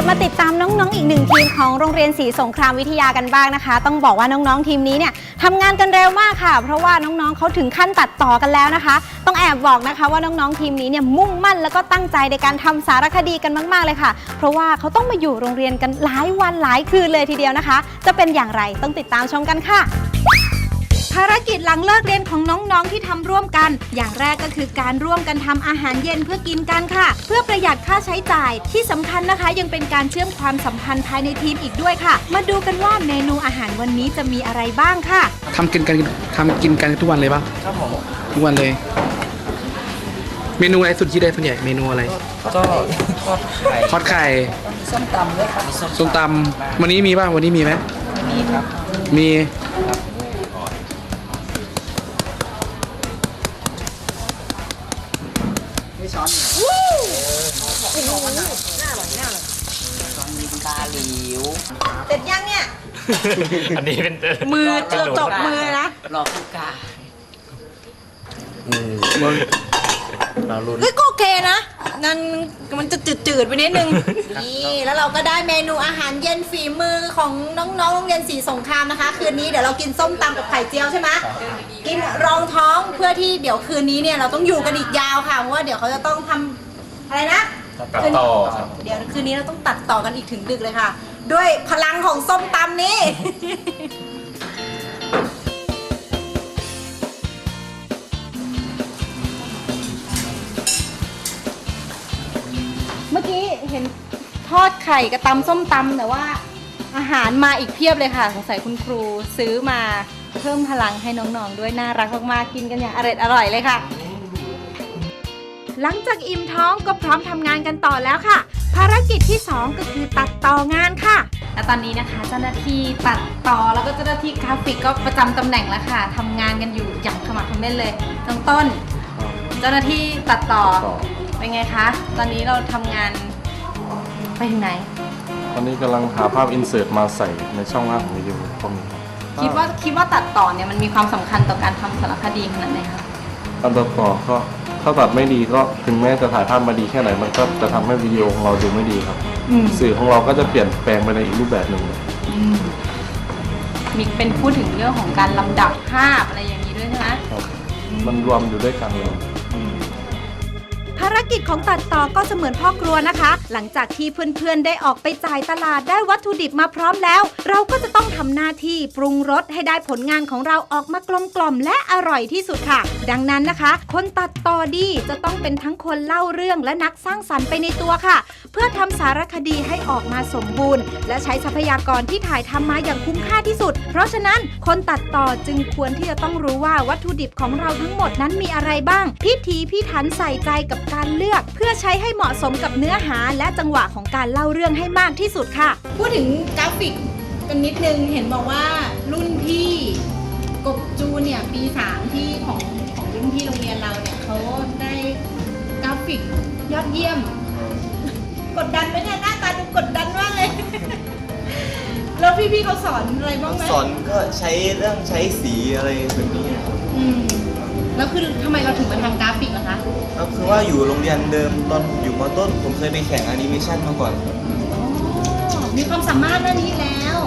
ลับมาติดตามน้องๆอีกหนึ่งทีมของโรงเรียนศรีสงครามวิทยากันบ้างนะคะ ต้องบอกว่าน้องๆทีมนี้เนี่ยทำงานกันเร็วมากค่ะ เพราะว่าน้องๆเขาถึงขั้นตัดต่อกันแล้วนะคะ ต้องแอบบอกนะคะว่าน้องๆทีมนี้เนี่ยมุ่งมั่นแล้วก็ตั้งใจในการทำสารคดีกันมากๆเลยค่ะ เพราะว่าเขาต้องมาอยู่โรงเรียนกันหลายวันหลายคืนเลยทีเดียวนะคะ จะเป็นอย่างไรต้องติดตามชมกันค่ะ ภารกิจหลังเลิกเรียนของน้องๆที่ทำร่วมกัน อย่างแรกก็คือการร่วมกันทำอาหารเย็นเพื่อกินกันค่ะ เพื่อประหยัดค่าใช้จ่ายที่สำคัญนะคะ ยังเป็นการเชื่อมความสัมพันธ์ภายในทีมอีกด้วยค่ะ มาดูกันว่าเมนูอาหารวันนี้จะมีอะไรบ้างค่ะ ทำกินกันทำกินกันทุกวันเลยปะครับผมทุกวันเลย เมนูอะไรสุดที่ได้ส่วนใหญ่เมนูอะไรก็ทอดไข่ทอดไข่ส้มตำด้วยครับส้มตำวันนี้มีป่ะวันนี้มีไหมมีครับมี อันนี้เป็นมือเจอจบมือนะรอผู้การเราลุ้นเฮ้ยก็โอเคนะ นั่นมันจะจืดๆไปนิดนึง นี่แล้วเราก็ได้เมนูอาหารเย็นฝีมือของน้องๆโรงเรียนสีสงครามนะคะ คืนนี้เดี๋ยวเรากินส้มตำกับไข่เจียวใช่ไหมกินรองท้องเพื่อที่เดี๋ยวคืนนี้เนี่ยเราต้องอยู่กันอีกยาวค่ะเพราะว่าเดี๋ยวเขาจะต้องทำอะไรนะตัดต่อครับเดี๋ยวคืนนี้เราต้องตัดต่อกันอีกถึงดึกเลยค่ะ ด้วยพลังของส้มตำนี้ เมื่อกี้เห็นทอดไข่กับตำส้มตำแต่ว่า อาหารมาอีกเพียบเลยค่ะ สงสัยคุณครูซื้อมาเพิ่มพลังให้น้องๆ ด้วยน่ารักมากๆ กินกันอย่างอร่อยอร่อยเลยค่ะ หลังจากอิ่มท้องก็พร้อมทำงานกันต่อแล้วค่ะ ภารกิจที่ 2 ก็คือตัดต่องานค่ะ และตอนนี้นะคะเจ้าหน้าที่ตัดต่อแล้วก็เจ้าหน้าที่กราฟิกก็ประจำตำแหน่งแล้วค่ะทำงานกันอยู่อย่างขมักเขม้นเลยน้องต้น เจ้าหน้าที่ตัดต่อเป็นไงคะ ตอนนี้เราทำงานไปถึงไหน ตอนนี้กำลังหาภาพอินเสิร์ตมาใส่ในช่องว่างของวิดีโอพวกนี้ครับคิดว่าคิดว่าตัดต่อเนี่ยมันมีความสำคัญต่อการทำสารคดีขนาดไหนคะการตัดต่อก็ ถ้าตัดไม่ดีก็ถึงแม้จะถ่ายภาพมาดีแค่ไหนมันก็จะทำให้วิดีโอของเราดูไม่ดีครับ อืมสื่อของเราก็จะเปลี่ยนแปลงไปในอีกรูปแบบหนึ่งเลยอืมมีเป็นพูดถึงเรื่องของการลำดับภาพอะไรอย่างนี้ด้วยใช่ไหมครับมันรวมอยู่ด้วยกันเลย ภารกิจของตัดต่อก็เสมือนพ่อครัวนะคะ หลังจากที่เพื่อนๆได้ออกไปจ่ายตลาดได้วัตถุดิบมาพร้อมแล้ว เราก็จะต้องทำหน้าที่ปรุงรสให้ได้ผลงานของเราออกมากลมกล่อมและอร่อยที่สุดค่ะ ดังนั้นนะคะ คนตัดต่อดีจะต้องเป็นทั้งคนเล่าเรื่องและนักสร้างสรรค์ไปในตัวค่ะ เพื่อทำสารคดีให้ออกมาสมบูรณ์ และใช้ทรัพยากรที่ถ่ายทำมาอย่างคุ้มค่าที่สุด เพราะฉะนั้นคนตัดต่อจึงควรที่จะต้องรู้ว่าวัตถุดิบของเราทั้งหมดนั้นมีอะไรบ้าง พิถีพิถันใส่ใจกับการเลือกเพื่อใช้ให้เหมาะสมกับเนื้อหาและจังหวะของการเล่าเรื่องให้มากที่สุดค่ะ พูดถึงกราฟิกกันนิดนึงเห็นบอกว่ารุ่นพี่กบจูเนี่ยปีสามที่ของของรุ่นพี่โรงเรียนเราเนี่ยเขาได้กราฟิกยอดเยี่ยม กดดันไหมเนี่ยหน้าตาดูกดดันมากเลย แล้วพี่ๆเขาสอนอะไรบ้างไหมสอนก็ใช้เรื่องใช้สีอะไรแบบนี้ครับ อืมแล้วคือทำไมเราถึงมาทำกราฟิกล่ะ คะครับคือว่าอยู่โรงเรียนเดิมตอนอยู่มต้น ผมเคยไปแข่งแอนิเมชันมาก่อนครับอ๋อมีความสามารถด้านนี้แล้ว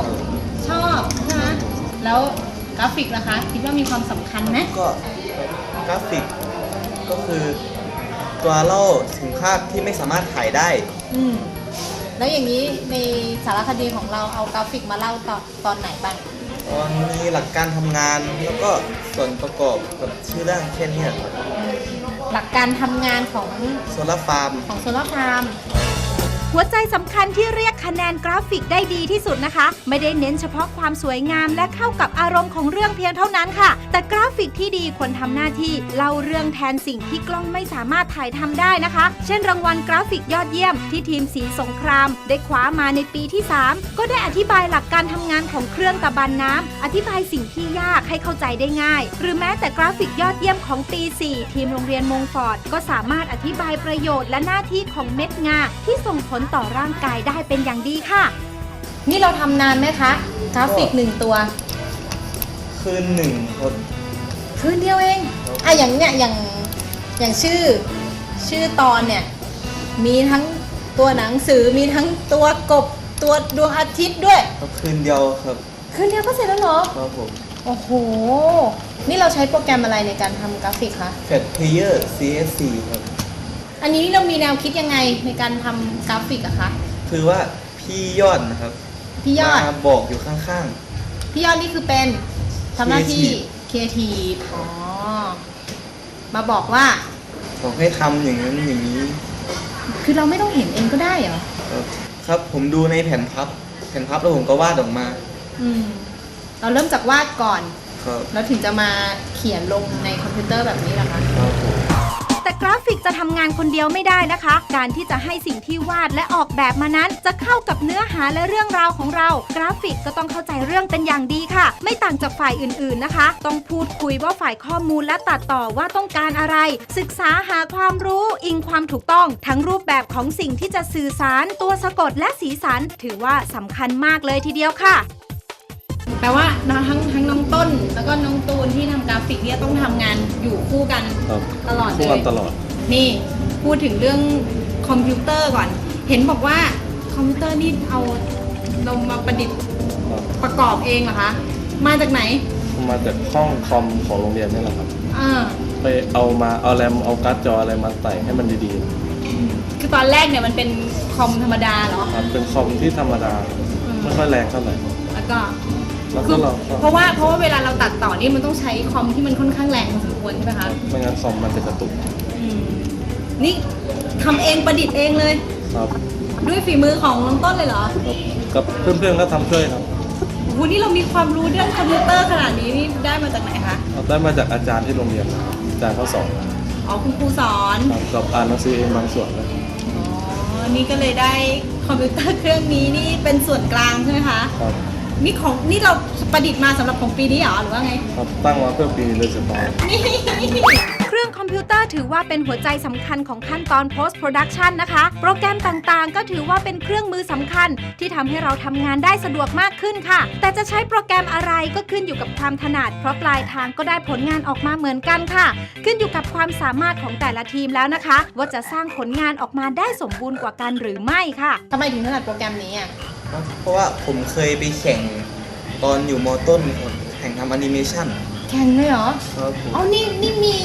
ชอบใช่ไหมแล้วกราฟิกล่ะคะ คิดว่ามีความสำคัญไหมก็กราฟิกก็คือตัวเล่าถึงภาพที่ไม่สามารถถ่ายได้ อืมแล้วอย่างนี้ในสารคดีของเราเอากราฟิกมาเล่าตอนตอนไหนบ้างตอนมีหลักการทำงานแล้วก็ส่วนประกอบกับชื่อเรื่องแค่เนี้ยครับ หลักการทำงานของโซลาร์ฟาร์ม ของโซลาร์ฟาร์ม หัวใจสำคัญที่เรียกคะแนนกราฟิกได้ดีที่สุดนะคะ ไม่ได้เน้นเฉพาะความสวยงามและเข้ากับอารมณ์ของเรื่องเพียงเท่านั้นค่ะ แต่กราฟิกที่ดีควรทำหน้าที่เล่าเรื่องแทนสิ่งที่กล้องไม่สามารถถ่ายทำได้นะคะ เช่นรางวัลกราฟิกยอดเยี่ยมที่ทีมสีสงคราม ได้คว้ามาในปีที่ 3 ก็ได้อธิบายหลักการทำงานของเครื่องตะบันน้ำอธิบายสิ่งที่ยากให้เข้าใจได้ง่าย หรือแม้แต่กราฟิกยอดเยี่ยมของปี 4 ทีมโรงเรียนมงฟอร์ดก็สามารถอธิบายประโยชน์และหน้าที่ของเม็ดงาที่ส่งผลต่อร่างกายได้เป็นอย่างดีค่ะ นี่เราทำนานไหมคะกราฟิกหนึ่งตัว คืนหนึ่งครับคืนเดียวเองอะอย่างเนี้ยอย่างอย่างชื่อชื่อตอนเนี่ย มีทั้งตัวหนังสือมีทั้งตัวกบตัวดวงอาทิตย์ด้วย ครับคืนเดียวครับคืนเดียวก็เสร็จแล้วเหรอ ครับผมโอ้โห นี่เราใช้โปรแกรมอะไรในการทำกราฟิกคะ แฟลชเพลเยอร์ CSC ครับ อันนี้เรามีแนวคิดยังไงในการทำกราฟิกอะคะ คือว่าพี่ยอดนะครับพี่ยอด มาบอกอยู่ข้าง พี่ยอดนี่คือเป็นทำหน้าที่ Creative ครีเอทีฟอ๋อ มาบอกว่า ๆ บอกให้ทำอย่างนั้นอย่างนี้คือเราไม่ต้องเห็นเองก็ได้เหรอ ครับครับผมดูในแผ่นพับ แผ่นพับแล้วผมก็วาดออกมาอืม เราเริ่มจากวาดก่อน ครับแล้วถึงจะมาเขียนลงในคอมพิวเตอร์แบบนี้เหรอคะ ครับผม แต่กราฟิกจะทำงานคนเดียวไม่ได้นะคะ การที่จะให้สิ่งที่วาดและออกแบบมานั้น จะเข้ากับเนื้อหาและเรื่องราวของเรา กราฟิกก็ต้องเข้าใจเรื่องเป็นอย่างดีค่ะ ไม่ต่างจากฝ่ายอื่นๆนะคะ ต้องพูดคุยว่าฝ่ายข้อมูลและตัดต่อว่าต้องการอะไร ศึกษาหาความรู้อิงความถูกต้อง ทั้งรูปแบบของสิ่งที่จะสื่อสาร ตัวสะกดและสีสัน ถือว่าสำคัญมากเลยทีเดียวค่ะ แปลว่าทั้งทั้งน้องต้น แล้วก็น้องตูนที่ทำกราฟิกเนี่ยต้องทำงานอยู่คู่กันครับตลอดเลคู่กันย ตลอด นี่พูดถึงเรื่องคอมพิวเตอร์ก่อน เห็นบอกว่าคอมพิวเตอร์นี่เอาเรามาประดิษฐ์ครับประกอบเองเหรอคะ มาจากไหนมาจากห้องคอมของโรงเรียนนี่แหละครับอ่าไปเอามาเอาแรมเอาการ์ดจออะไรมาใส่ให้มันดีคือตอนแรกเนี่ยมันเป็นคอมธรรมดาเหรอๆครับเป็นคอมที่ธรรมดาไม่ค่อยแรงเท่าไหร่แล้วก็ แล้วคืก็อเราก็เพราะว่าเพราะว่าเวลาเราตัดต่อนี่มันต้องใช้คอมที่มันค่อนข้างแรงพอสมควรใช่ไหมคะไม่งั้นคอมมันจะกระตุกอืมนี่ทำเองประดิษฐ์เองเลย ครับด้วยฝีมือของน้องต้นเลยเหรอครับกับเพื่อนๆก็ทำช่วยครับโอ้โหนี่เรามีความรู้เรื่องคอมพิวเตอร์ขนาดนี้นี่ได้มาจากไหนคะเราได้มาจากอาจารย์ที่โรงเรียนอาจารย์เขาสอนอ๋อคุณครูสอนครับกับอ่านหนังสือเองบางส่วนเลยอ๋อนี่ก็เลยได้คอมพิวเตอร์เครื่องนี้นี่เป็นส่วนกลางใช่ไหมคะ ครับ นี่ของนี่เราประดิษฐ์มาสำหรับของปีนี้เหรอหรือว่าไง ครับตั้งมาเพื่อปีนี้โดยเฉพาะเครื่องคอมพิวเตอร์ถือว่าเป็นหัวใจสำคัญของขั้นตอน post production นะคะ โปรแกรมต่างๆ ก็ถือว่าเป็นเครื่องมือสำคัญ ที่ทำให้เราทำงานได้สะดวกมากขึ้นค่ะ แต่จะใช้โปรแกรมอะไรก็ขึ้นอยู่กับความถนัด เพราะปลายทางก็ได้ผลงานออกมาเหมือนกันค่ะ ขึ้นอยู่กับความสามารถของแต่ละทีมแล้วนะคะ ว่าจะสร้างผลงานออกมาได้สมบูรณ์กว่ากันหรือไม่ค่ะทำไมถึงถนัดโปรแกรมนี้อะ เพราะว่าผมเคยไปแข่งตอนอยู่มต้นครับแข่งทำแอนิเมชันแข่งเลยเหรอครับผมเอานี่นี่มี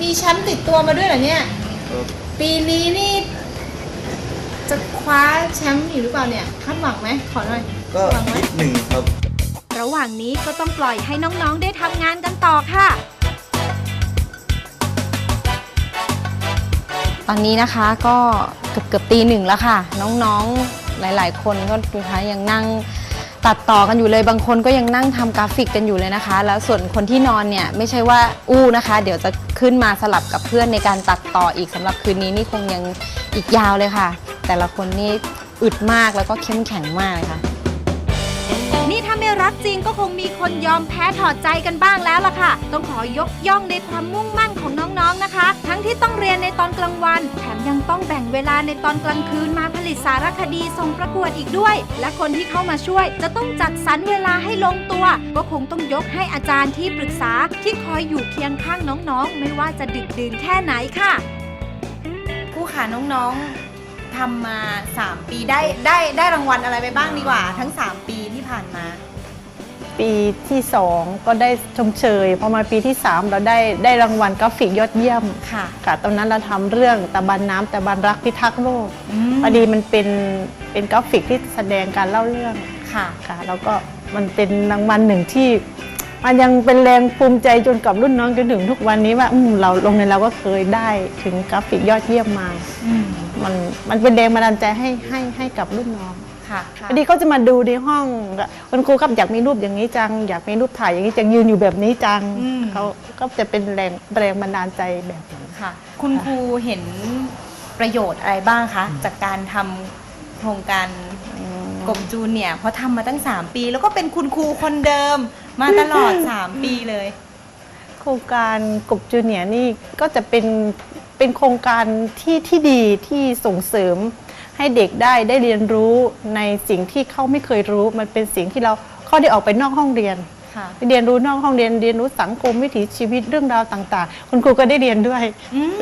มีแชมป์ติดตัวมาด้วยเหรอเนี่ย ครับปีนี้นี่ จะคว้าแชมป์อยู่หรือเปล่าเนี่ยคาดหวังไหมขอหน่อยก็หวังไหมนิดหนึ่งครับ ระหว่างนี้ก็ต้องปล่อยให้น้องๆได้ทำงานกันต่อค่ะ ตอนนี้นะคะก็เกือบเกือบตีหนึ่งแล้วค่ะ น้องๆ หลาย ๆ คนก็ดูคะยังนั่งตัดต่อกันอยู่เลยบางคนก็ยังนั่งทำกราฟิกกันอยู่เลยนะคะ แล้วส่วนคนที่นอนเนี่ยไม่ใช่ว่าอู้นะคะ เดี๋ยวจะขึ้นมาสลับกับเพื่อนในการตัดต่ออีกสำหรับคืนนี้นี่คงยังอีกยาวเลยค่ะ แต่ละคนนี่อึดมากแล้วก็เข้มแข็งมากเลยค่ะ ไม่รักจริงก็คงมีคนยอมแพ้ถอดใจกันบ้างแล้วล่ะค่ะ ต้องขอยกย่องในความมุ่งมั่นของน้องๆนะคะ ทั้งที่ต้องเรียนในตอนกลางวัน แถมยังต้องแบ่งเวลาในตอนกลางคืนมาผลิตสารคดีส่งประกวดอีกด้วย และคนที่เข้ามาช่วย จะต้องจัดสรรเวลาให้ลงตัว ก็คงต้องยกให้อาจารย์ที่ปรึกษาที่คอยอยู่เคียงข้างน้องๆ ไม่ว่าจะดึกดื่นแค่ไหนค่ะผู้ขาน้องๆทำมา 3 ปีได้ได้ได้รางวัลอะไรไปบ้างดีกว่า ทั้ง 3 ปีที่ผ่านมา ปีที่ 2 ก็ได้ชมเชย พอมาปีที่ 3 เราได้ได้รางวัลกราฟิกยอดเยี่ยมค่ะค่ะตอนนั้นเราทำเรื่องตะบันน้ำตะบันรักพิทักษ์โลกพอดีมันเป็นเป็นกราฟิกที่แสดงการเล่าเรื่องค่ะค่ะแล้วก็มันเป็นรางวัลหนึ่งที่ มันยังเป็นแรงภูมิใจจนกับรุ่นน้องจนถึงทุกวันนี้ว่าอืมเราโรงเรียนเราก็เคยได้ถึงกราฟิกยอดเยี่ยมมา มันมันเป็นแรงบันดาลใจให้ให้ให้กับรุ่นน้อง ค่ะพอดีเขาจะมาดูในห้องคุณครูครับอยากมีรูปอย่างนี้จัง อยากมีรูปถ่ายอย่างนี้จังยืนอยู่แบบนี้จังอืมเขาก็จะเป็นแรงแรงบันดาลใจแบบนั้นค่ะ คุณครูเห็นประโยชน์อะไรบ้างคะจากการทำโครงการกบจูนเนี่ยเพราะทำมาตั้ง 3 ปี แล้วก็เป็นคุณครูคนเดิมมาตลอด 3 ปีเลย โครงการกบจูเนียร์นี่ก็จะเป็นเป็นโครงการที่ที่ดีที่ส่งเสริม ให้เด็กได้ได้เรียนรู้ในสิ่งที่เขาไม่เคยรู้ มันเป็นสิ่งที่เราเขาได้ออกไปนอกห้องเรียนค่ะไปเรียนรู้นอกห้องเรียนเรียนรู้สังคมวิถีชีวิตเรื่องราวต่าง ๆ คุณครูก็ได้เรียนด้วยอืม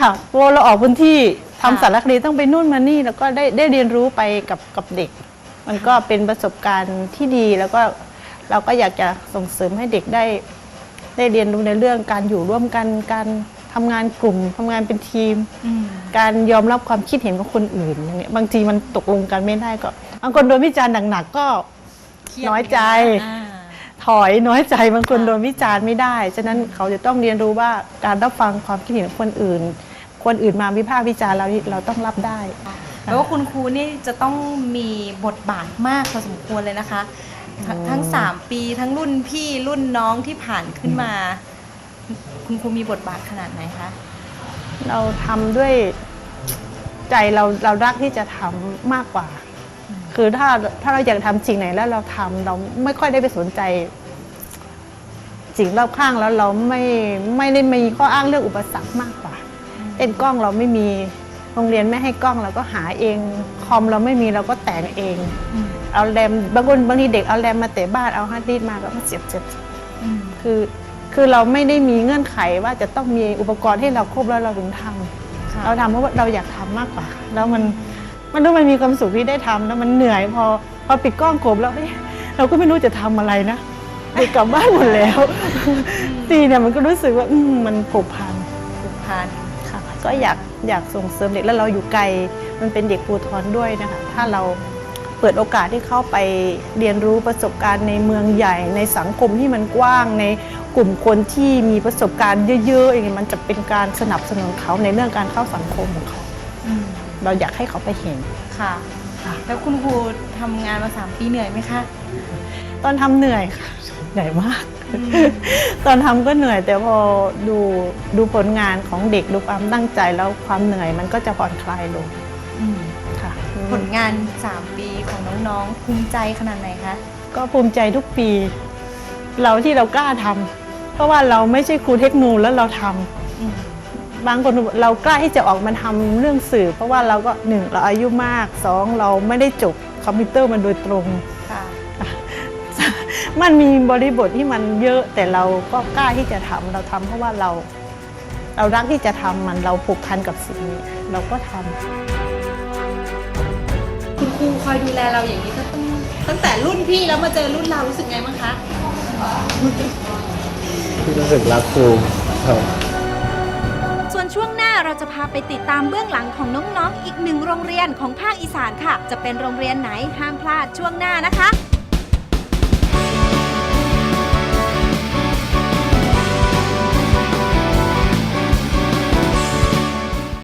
ค่ะพอเราออกพื้นที่ทำสารคดีต้องไปนู่นมานี่ แล้วก็ได้ได้เรียนรู้ไปกับกับเด็ก มันก็เป็นประสบการณ์ที่ดีแล้วก็เราก็อยากจะส่งเสริมให้เด็กได้ ได้เรียนรู้ในเรื่องการอยู่ร่วมกันการ ทำงานกลุ่มทำงานเป็นทีม การยอมรับความคิดเห็นของคนอื่นอย่างเงี้ยบางทีมันตกลงกันไม่ได้ก็บางคนโดนวิจารณ์หนักๆก็น้อยใจอ่าถอยน้อยใจบางคนโดนวิจารณ์ไม่ได้ ฉะนั้นเขาจะต้องเรียนรู้ว่าการรับฟังความคิดเห็นของคนอื่น คนอื่นมาวิพากษ์วิจารณ์เรานี่เราต้องรับได้แปลว่าคุณครูนี่จะต้องมีบทบาทมากพอสมควรเลยนะคะทงทั้ง 3 ปีทั้งรุ่นพี่รุ่นน้องที่ผ่านขึ้นมา คุณครูมีบทบาทขนาดไหนคะ เราทำด้วยใจเราเรารักที่จะทำมากกว่า คือถ้าถ้าเราอยากทำสิ่งไหนแล้วเราทำเราไม่ค่อยได้ไปสนใจ สิ่งรอบข้างแล้วเราไม่ไม่ได้มีข้ออ้างเรื่องอุปสรรคมากกว่าเต้นกล้องเราไม่มีโรงเรียนไม่ให้กล้องเราก็หาเองคอมเราไม่มีเราก็แต่งเองเอาแรมบางคนบางทีเด็กเอาแรมมาเตะบ้านเอาฮาร์ดดิสก์มาก็มาเสียบเสียบ คือ คือเราไม่ได้มีเงื่อนไขว่าจะต้องมีอุปกรณ์ให้เราครบแล้วเราถึงทำค่ะเราทำเพราะว่าเราอยากทำมากกว่า แล้วมันมันรู้มันมีความสุขที่ได้ทำแล้วมันเหนื่อยพอพอปิดกล้องกบแล้วเอ๊ะเราก็ไม่รู้จะทำอะไรนะเด็กกลับบ้านหมดแล้วตีเนี่ยมันก็รู้สึกว่าอืมมันผูกพันผูกพันค่ะ ก็อยากอยากส่งเสริมเด็กแล้วเราอยู่ไกล มันเป็นเด็กภูทรด้วยนะคะถ้าเราเปิดโอกาสที่เข้าไปเรียนรู้ประสบการณ์ในเมืองใหญ่ในสังคมที่มันกว้างใน กลุ่มคนที่มีประสบการณ์เยอะๆอย่างนี้มันจะเป็นการสนับสนุนเขาในเรื่องการเข้าสังคมของเขา เราอยากให้เขาไปเห็น ค่ะแล้วคุณครูทำงานมา 3 ปีเหนื่อยไหมคะ ตอนทำเหนื่อยค่ะเหนื่อยมากตอนทำก็เหนื่อย แต่พอดูดูผลงานของเด็กดูความตั้งใจแล้วความเหนื่อยมันก็จะผ่อนคลายลงค่ะผลงาน 3 ปีของน้องๆภูมิใจขนาดไหนคะ ก็ภูมิใจทุกปี เราที่เรากล้าทำ เพราะว่าเราไม่ใช่ครูเทคโนแล้วเราทำบางคนเรากล้าที่จะออกมาทำเรื่องสื่อ เพราะว่าเราก็หนึ่งเราอายุมากสองเราไม่ได้จบคอมพิวเตอร์มันโดยตรงค่ะมันมีบริบทที่มันเยอะแต่เราก็กล้าที่จะทำเราทำเพราะว่าเรา เรารักที่จะทำมันเราผูกพันกับสิ่งนี้เราก็ทำคุณครูคอยดูแลเราอย่างนี้ก็ต้องตั้งแต่รุ่นพี่แล้วมาเจอรุ่นเรารู้สึกไงบ้างคะ รู้สึกรักครูครับส่วนช่วงหน้าเราจะพาไปติดตามเบื้องหลังของน้องๆ อีกหนึ่งโรงเรียนของภาคอีสานค่ะ จะเป็นโรงเรียนไหนห้ามพลาดช่วงหน้านะคะ